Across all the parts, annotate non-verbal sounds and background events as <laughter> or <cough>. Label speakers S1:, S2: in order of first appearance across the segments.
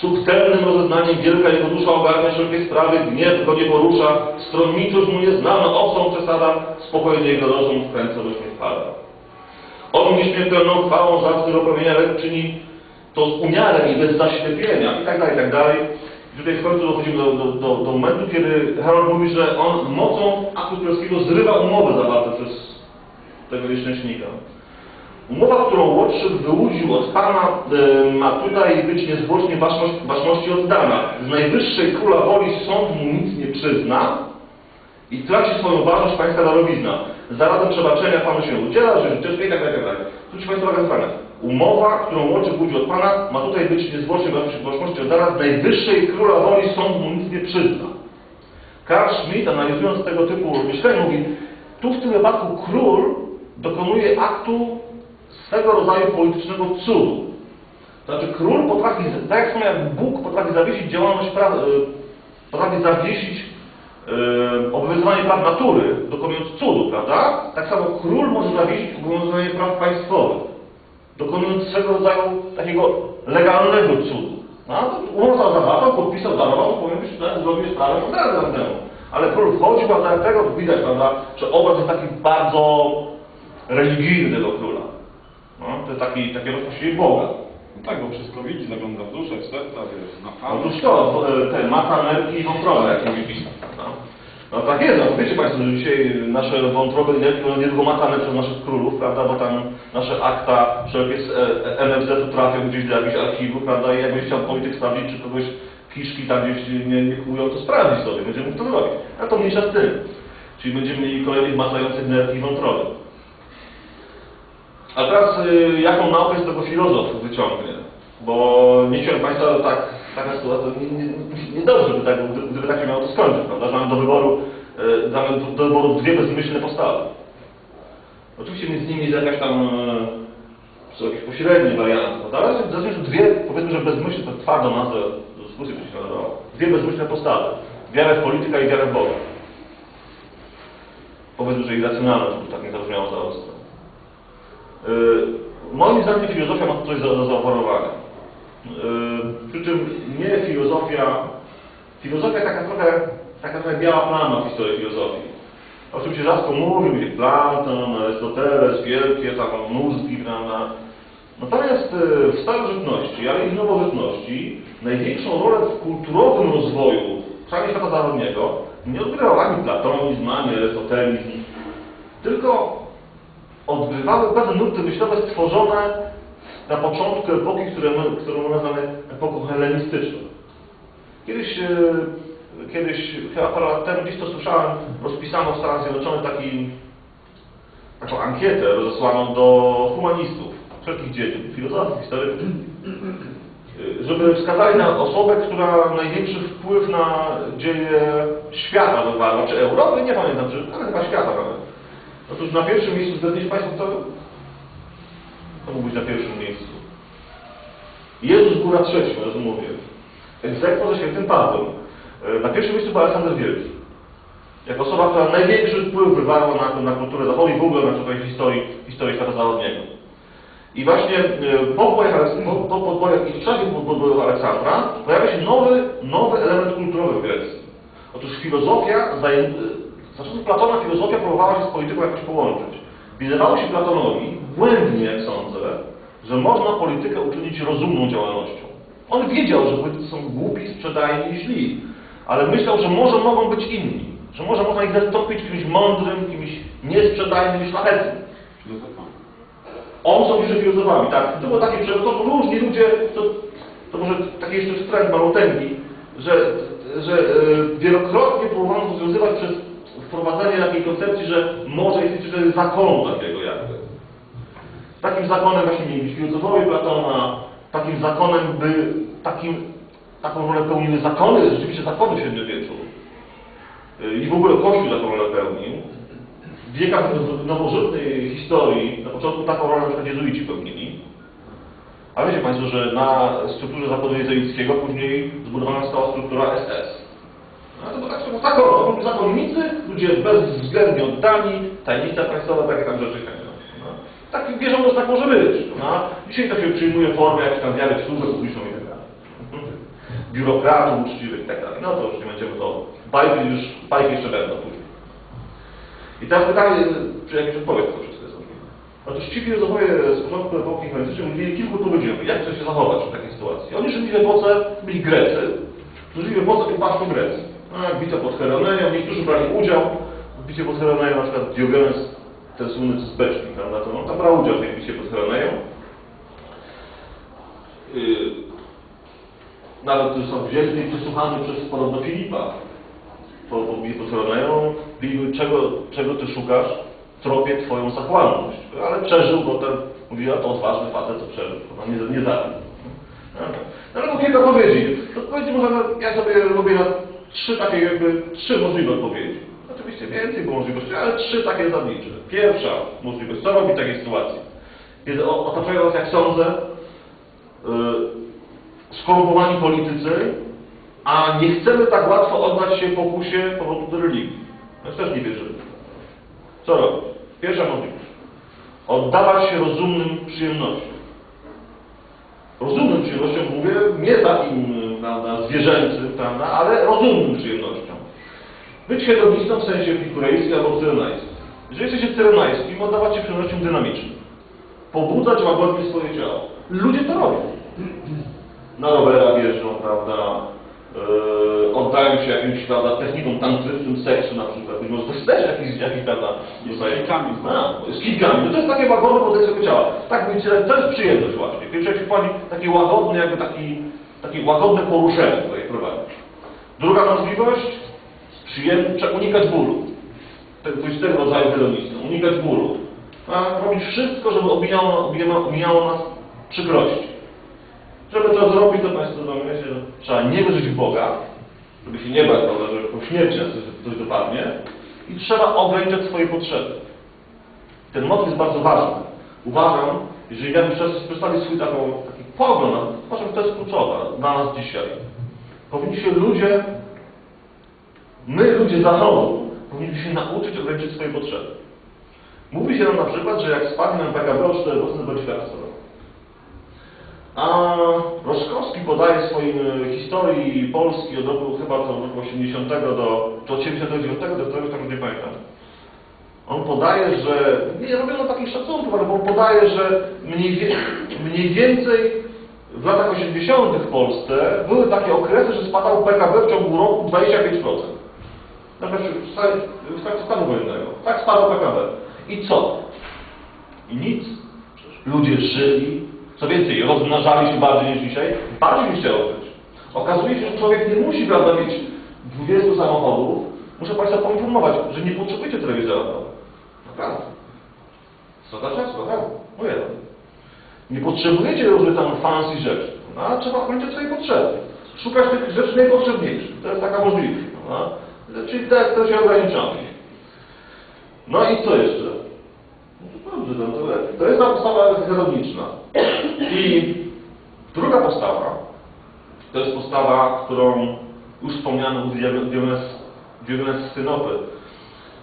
S1: Subtelnym rozeznaniem wielka jego dusza ogarnia wszelkie sprawy, gniew go nie porusza, stronniczość mu nieznana, obcą przesada, spokojnie jego rozum w kręce rośnie wpada. On nieśmiertelną chwałą zacny robienia lecz czyni to z umiarem i bez zaślepienia i tak dalej, i tak dalej. I tutaj w końcu dochodzimy do, do, do, do momentu, kiedy Harold mówi, że on mocą aktu zrywa umowę zawarte przez tego nieszczęśnika. Umowa, którą Łotrzyk wyłudził od Pana, e, ma tutaj być niezwłocznie waszmość, waszmości oddana. Z najwyższej króla woli sąd mu nic nie przyzna i traci swoją ważność Pańska darowizna. Zarazem przebaczenia Panu się udziela, że życzę i tak dalej, tak dalej. Ci Państwo uwaga zwracać. Umowa, którą Łotrzyk wyłudził od Pana, ma tutaj być niezwłocznie waszmości oddana. Z najwyższej króla woli sąd mu nic nie przyzna. Karl Schmitt, analizując tego typu myślenie, mówi, tu w tym wypadku król dokonuje aktu swego rodzaju politycznego cudu. To znaczy król potrafi, tak jak Bóg potrafi zawiesić działalność praw, e, potrafi zawiesić e, obowiązywanie praw natury, dokonując cudu, prawda? Tak samo król może zawiesić obowiązywanie praw państwowych, dokonując swego rodzaju takiego legalnego cudu. No, umowa zawarta, podpisał, darował, powinien być tak, zgodnie z prawem temu. Ale król wchodzi, prawda, tego widać, prawda, że obraz jest taki bardzo religijny tego króla. No, to jest taki, takie rozpoczęcie Boga.
S2: No tak, bo wszystko widzi, zagląda w duszę, w serca, wiesz, na falę.
S1: Otóż to, e, ten mata, nerki i wątroby, jak mówi pismo. No. no tak jest, no wiecie Państwo, że dzisiaj nasze wątroby będą niedługo matane przez naszych królów, prawda, bo tam nasze akta wszelkie z e, NFZ-u trafią gdzieś do jakichś archiwów, prawda, i jakbyś chciał polityk sprawdzić, czy kogoś kiszki tam gdzieś nie, nie kłują, to sprawdzić sobie, będziemy mógł to zrobić. A to mniejsza z tym. Czyli będziemy mieli kolejnych matających nerki i wątroby. A teraz y, jaką naukę z tego filozof wyciągnie? Bo nie chciałem Państwa tak, taka sytuacja, nie, nie, niedobrze by tak, gdyby, tak się miało to skończyć, prawda? Że mamy do wyboru, y, mamy do, do wyboru dwie bezmyślne postawy. Oczywiście między nimi jest jakaś tam, y, są jakieś pośrednie warianty, prawda? Ale dwie, powiedzmy, że bezmyślne, to twardo nazwę dyskusji by się nadawało. Dwie bezmyślne postawy. Wiarę w polityka i wiarę w Boga. Powiedzmy, że irracjonalne, żeby tak nie zabrzmiało za ostro. Yy, Moim zdaniem filozofia ma coś do, zaoferowania. Yy, Przy czym nie filozofia, filozofia taka trochę, taka trochę biała plama w historii filozofii. O czym się rzadko mówi, mówi Platon, Arystoteles, wielkie tam mózgi, prawda? Natomiast yy, w starożytności, ale i w nowożytności największą rolę w kulturowym rozwoju całego świata zachodniego nie odgrywał ani platonizm, ani arystotelizm, tylko odgrywały pewne nurty myślowe stworzone na początku epoki, które my, którą my nazywamy epoką helenistyczną. Kiedyś, e, kiedyś chyba parę lat temu gdzieś to słyszałem, rozpisano w Stanach Zjednoczonych taki, taką ankietę rozesłaną do humanistów, wszelkich dziedzin, filozofów, historyków, żeby wskazali na osobę, która największy wpływ na dzieje świata wywarła, czy Europy, nie pamiętam, czy, ale chyba świata nawet. Otóż na pierwszym miejscu zgadniecie Państwo kto? Kto mógł być na pierwszym miejscu? Jezus był na trzecim, rozumiem. Egzekwo ze świętym Pawłem. E, Na pierwszym miejscu był Aleksander Wielki. Jako osoba, która największy wpływ wywarła na, na kulturę zachodnią i w ogóle na przykład historii, historii świata zachodniego. I właśnie e, po bojach, Aleks- po, po podbojach i w czasie podbojów Aleksandra pojawia się nowy, nowy element kulturowy w Grecji. Otóż filozofia, zaję- czasów Platona filozofia próbowała się z polityką jakoś połączyć. Wydawało się Platonowi, błędnie jak sądzę, że można politykę uczynić rozumną działalnością. On wiedział, że politycy są głupi, sprzedajni i źli, ale myślał, że może mogą być inni, że może można ich zastąpić kimś mądrym, kimś niesprzedajnym i szlachetnym. On sądzi, że filozofami, tak. To było takie, że to różni ludzie, to, to może taki jeszcze trend malutęgi, że, że e, wielokrotnie próbowano rozwiązywać przez wprowadzenie takiej koncepcji, że może istnieć coś zakonu takiego jakby. Takim zakonem właśnie mieli filozofowie Platona, takim zakonem by, takim, taką rolę pełniły zakony, rzeczywiście zakony w średniowieczu. I w ogóle Kościół taką rolę pełnił. W wiekach nowożytnej historii, na początku taką rolę na przykład jezuici pełnili. A wiecie Państwo, że na strukturze zakonu jezuickiego później zbudowana została struktura SS. No to było tak, było taką rolą. Zakonnicy, ludzie bezwzględnie oddani, tajemnica państwowa, takie tam rzeczy. No. Tak wierzą, tak może być. No. Dzisiaj to się przyjmuje formę jakiejś tam wiary w służbę publiczną i tak dalej. <laughs> biurokratów uczciwych i tak dalej. No to już nie będziemy to, bajki już, bajki jeszcze będą później. I teraz pytanie, czy jakieś odpowiedź to wszystko jest możliwe. Otóż ci filozofowie z początku epoki hellenistycznej mówili kilku odpowiedziami, jak to się zachować w takiej sytuacji. Oni żyli w epoce, byli Grecy, którzy żyli w epoce upadku Grecji. No, jak bito pod Heroneją, niektórzy brali udział w bicie pod Heroneją, na przykład Diogenes, ten słynny z beczki, prawda, to on tam brał udział w tej bicie pod Heroneją. Yy, nawet są wzięli i przesłuchany przez podobno Filipa po, po bicie pod Heroneją, mówił, czego, czego ty szukasz? Tropie twoją zachłanność. Ale przeżył, bo ten, mówi, a to odważny facet, to przeżył, no, nie, nie zabił. No, mam kilka odpowiedzi. Odpowiedzi można, ja sobie robię na trzy takie jakby, trzy możliwe odpowiedzi. Oczywiście więcej było możliwości, ale trzy takie zasadnicze. Pierwsza możliwość, co robić w takiej sytuacji? Kiedy otaczają nas, jak sądzę, yy, skorumpowani politycy, a nie chcemy tak łatwo oddać się pokusie powrotu do religii. No też nie wierzymy. Co robić? Pierwsza możliwość. Oddawać się rozumnym przyjemnościom. Rozumnym przyjemnościom mówię, nie takim zwierzęcym, prawda, ale rozumnym przyjemnościom. Być hedonistą w sensie epikurejskim albo cyrenajskim. Jeżeli jesteście cyrenajskim, oddawać się przyjemnościom dynamicznym. Pobudzać łagodnie swoje ciało. Ludzie to robią. Na rowerach jeżdżą, prawda, yy, oddają się jakimś, prawda, technikom tantrycznym seksu na przykład. Być może to jest też jakiś, jakiś prawda,
S2: Z kilkami.
S1: a, z kilkami. No to jest takie łagodne podejście swojego ciała. Tak mówicie, to jest przyjemność właśnie. Kiedy człowiek się wchodzi takie łagodne, jakby taki, takie łagodne poruszenie tutaj prowadzi. Druga możliwość, przyjemnie, unikać bólu. To jest tego rodzaju hedonistą. Unikać bólu. A robić wszystko, żeby omijało, omijało, omijało nas przykrości. Żeby to zrobić, to Państwo rozumiecie, że trzeba nie wierzyć w Boga, żeby się nie bać, prawda, że po śmierci coś, coś dopadnie i trzeba ograniczać swoje potrzeby. Ten motyw jest bardzo ważny. Uważam, jeżeli ja bym teraz przedstawić swój taką, pogląd, uważam, że to jest kluczowe dla nas dzisiaj. Powinni się ludzie, my ludzie zachodu, powinniśmy się nauczyć ograniczyć swoje potrzeby. Mówi się nam na przykład, że jak spadnie nam PKB o 4% bądź świadstwo. A Roszkowski podaje w swoim e, historii Polski od roku chyba od roku 80 do, czy od 79 do któregoś tam nie pamiętam. On podaje, że, nie robiono takich szacunków, ale on podaje, że mniej, mniej więcej w latach 80 w Polsce były takie okresy, że spadał PKB w ciągu roku 25%. Nawet w trakcie stanu wojennego. Tak spadał PKB. I co? I nic. Ludzie żyli, co więcej, rozmnażali się bardziej niż dzisiaj, bardziej by chciało żyć. Okazuje się, że człowiek nie musi prawda, mieć 20 samochodów. Muszę Państwa poinformować, że nie potrzebujecie telewizora. Naprawdę. Strata czasu, naprawdę. Nie potrzebujecie różnych tam fancy rzeczy, a trzeba ograniczyć swoje potrzeby. Szukać tych rzeczy najpotrzebniejszych. To jest taka możliwość. Czyli tak to się ograniczamy. No i co jeszcze? No no to, jest ta postawa hedoniczna. I druga postawa, to jest postawa, którą już wspomniano u Synopy.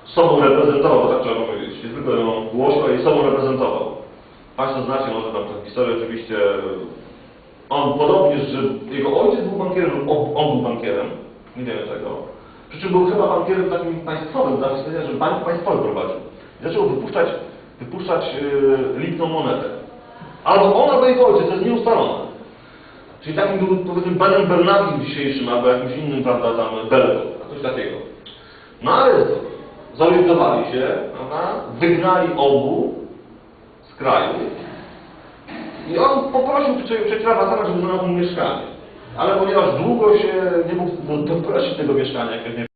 S1: Sobą reprezentował, tak trzeba powiedzieć. Nie tylko ją głosił, ale i sobą reprezentował. Państwo znacie może tam tę historię oczywiście. On podobnież, że jego ojciec był bankierem, on, był bankierem, nie wiemy tego. Przy czym był chyba bankierem takim państwowym, dla że bank państwowy prowadził. I zaczął wypuszczać, wypuszczać yy, lipną monetę. Albo on, albo jego ojciec, to jest nieustalone. Czyli takim był powiedzmy Benem Bernackim dzisiejszym, albo jakimś innym, prawda, tam Belką, coś takiego. No ale zorientowali się, prawda, wygnali obu kraju i on poprosił przekrawa żeby znalazł mieszkanie. Ale ponieważ długo się nie mógł doprosić tego mieszkania, jak nie